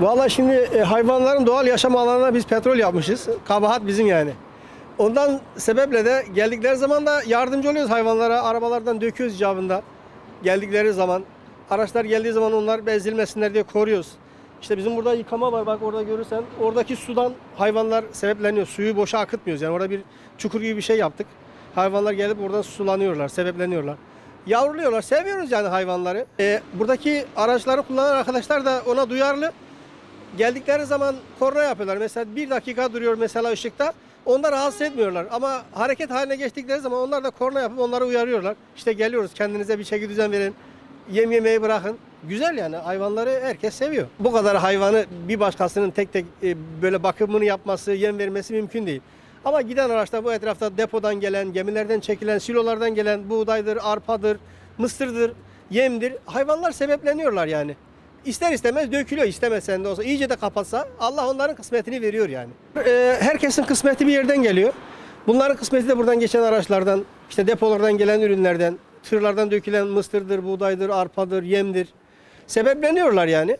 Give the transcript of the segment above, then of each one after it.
Valla şimdi e, hayvanların doğal yaşam alanına biz petrol yapmışız. Kabahat bizim yani. Ondan sebeple de geldikleri zaman da yardımcı oluyoruz hayvanlara. Arabalardan döküyoruz icabında. Geldikleri zaman. Araçlar geldiği zaman onlar bezilmesinler diye koruyoruz. İşte bizim burada yıkama var bak orada görürsen. Oradaki sudan hayvanlar sebepleniyor. Suyu boşa akıtmıyoruz. Yani orada bir çukur gibi bir şey yaptık. Hayvanlar gelip oradan sulanıyorlar, sebepleniyorlar. Yavruluyorlar. Seviyoruz yani hayvanları. E, buradaki araçları kullanan arkadaşlar da ona duyarlı. Geldikleri zaman korna yapıyorlar. Mesela bir dakika duruyor mesela ışıkta. Onlar rahatsız etmiyorlar. Ama hareket haline geçtikleri zaman onlar da korna yapıp onları uyarıyorlar. İşte geliyoruz kendinize bir çeki düzen verin. Yem yemeyi bırakın. Güzel yani hayvanları herkes seviyor. Bu kadar hayvanı bir başkasının tek tek e, böyle bakımını yapması, yem vermesi mümkün değil. Ama giden araçta bu etrafta depodan gelen, gemilerden çekilen, silolardan gelen buğdaydır, arpadır, mısırdır, yemdir. Hayvanlar sebepleniyorlar yani. İster istemez dökülüyor istemesen de olsa. iyice de kapatsa Allah onların kısmetini veriyor yani. Ee, herkesin kısmeti bir yerden geliyor. Bunların kısmeti de buradan geçen araçlardan, işte depolardan gelen ürünlerden, tırlardan dökülen mısırdır, buğdaydır, arpadır, yemdir. Sebepleniyorlar yani.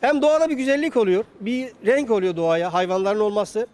Hem doğada bir güzellik oluyor, bir renk oluyor doğaya hayvanların olması.